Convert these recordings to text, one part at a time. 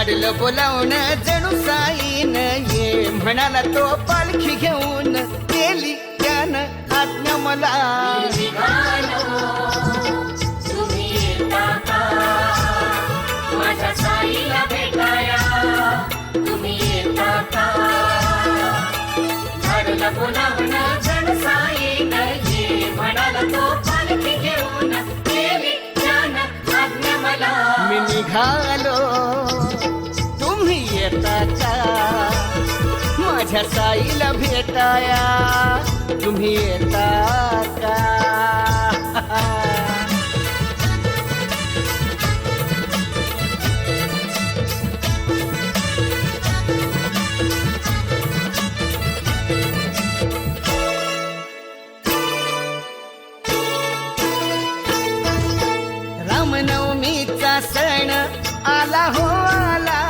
धाडलं बोलावून जणू साईन ये. म्हणाला तो पालखी घेऊन गेली त्यानं आज्ञा मला. मी तुम्ही माझ्या साईला भेटाया. तुम्ही येता का? रामनवमीचा सण आला हो आला.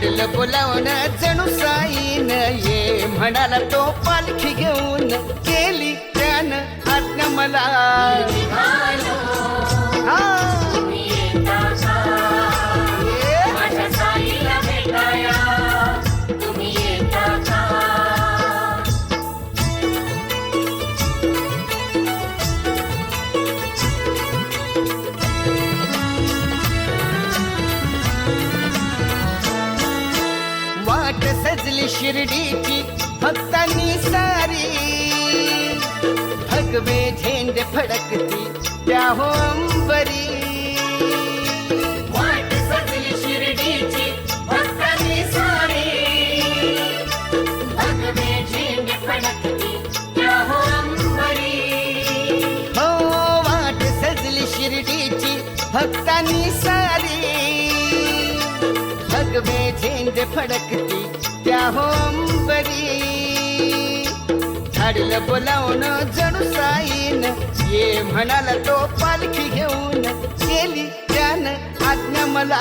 धाडलं बोलावून जणू साईन ये. म्हणाला तो पालखी घेऊन गेली त्यानं आज्ञा मला. सजली शिर्डीची भक्तांनी सारी. भगवे झेंडे फडकती त्या हो अंबरी. वाट सजली शिर्डीची भक्तांनी सारी. भगवे झेंडे फडकती त्या हो अंबरी. हो वाट सजली शिर्डीची भक्तांनी सारी. भगवे झेंडे फडकती होंबरी झाडीला बोलावून जणू साईन ये म्हणाला तो पालखी घेऊन गेली त्यानं आज्ञा मला